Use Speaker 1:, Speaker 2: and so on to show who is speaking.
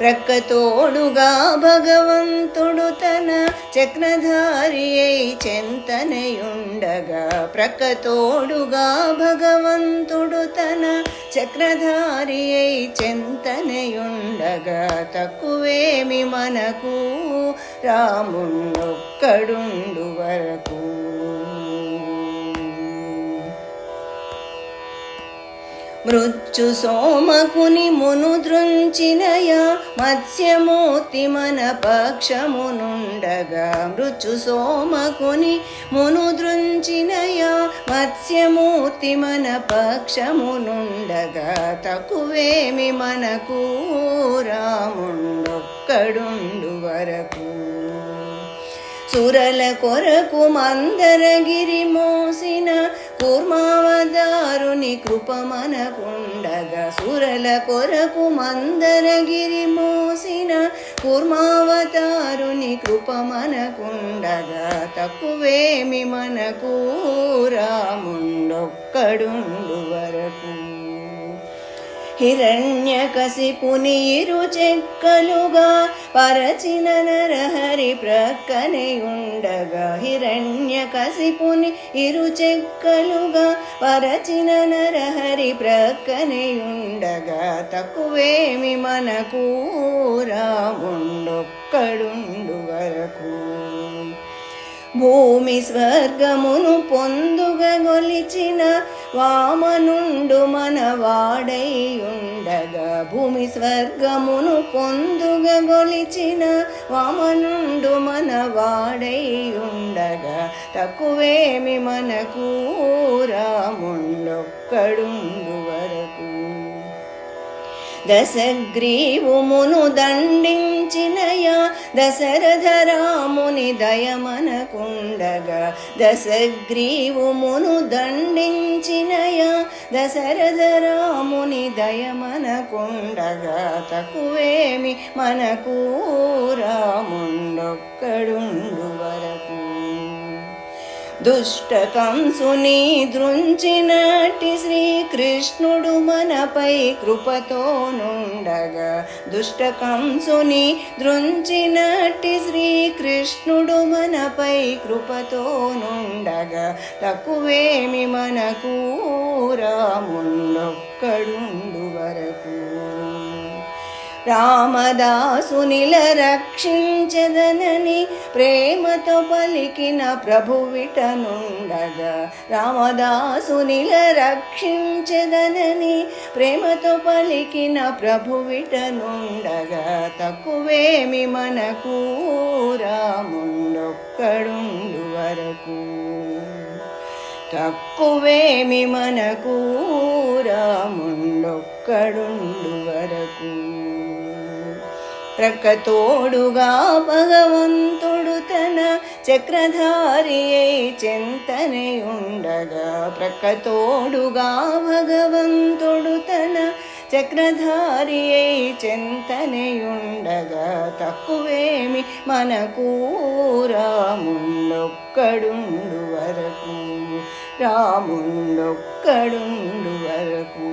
Speaker 1: ప్రక్కతోడుగా భగవంతుడు తన చక్రధారి అయి చెంతనయుండగా ప్రక్కతోడుగా భగవంతుడు తన చక్రధారి అయి చెంతనయుండగా తక్కువేమి మనకు రాముణ్ణొక్కడుండు వరకు. మృత్యు సోమకుని మును దృంచినయ మత్స్యమూర్తి మన పక్షమునుండగా. మృత్యు సోమకుని మును దృంచినయ మత్స్యమూర్తి మన పక్షమునుండగా. తక్కువేమి మనకు రాముండొక్కడుండు వరకు. సురల కొరకు మందరగిరి మోసిన కూర్మావదా కారుని కృపమనకుండగా సురల కొరకు మందరగిరి మోసిన కూర్మావతారుని కృపమనకుండగా తక్కువేమి మనకు రాముండొక్కడుండు. హిరణ్యకశిపుని ఇరు చెక్కలుగా పరచిన నరహరి ప్రక్కనయుండగా. హిరణ్యకశిపుని ఇరు చెక్కలుగా పరచిన నరహరి ప్రక్కనయుండగా. తక్కువేమి మనకు రాముండొక్కడుండు వరకు. భూమి స్వర్గమును పొందుగా గొలిచిన వామనుండు మన వాడై ఉండగా భూమి స్వర్గమును పొందుగా గొలిచిన వామనుండు మన వాడై ఉండగా తక్కువేమి మనకు రాముండొక్కడుండు వరకు. దశగ్రీవుమును దండించిన దశరథ రాముని దయమనకుండగా దశగ్రీవుమును దండించినయా దశరథ రాముని దయమనకుండగా తక్కువేమి మనకు రాముండొక్కడు. దుష్టకంసుని కంసుని శ్రీకృష్ణుడు మనపై కృపతో నుండగా. దుష్టకంసుని శ్రీకృష్ణుడు మనపై కృపతో నుండగా. తక్కువేమి మనకు రాముండొక్కడుండు వరకు. రామదాసునిల రక్షించదనని ప్రేమతో పలికిన ప్రభువిటనుండగా రామదాసునిల రక్షించదనని ప్రేమతో పలికిన ప్రభువిటనుండగా తక్కువేమి మనకు రాముండొక్కడుండు వరకు. తక్కువేమి మనకు రాముండొక్కడుండు వరకు. ప్రక్కతోడుగా భగవంతుడు తన చక్రధారి అయి చెంతనే ఉండగా ప్రక్కతోడుగా భగవంతుడు తన చక్రధారి అయి ఉండగా తక్కువేమి మనకు రాముండొక్కడుండు వరకు రాముండొక్కడుండు వరకు.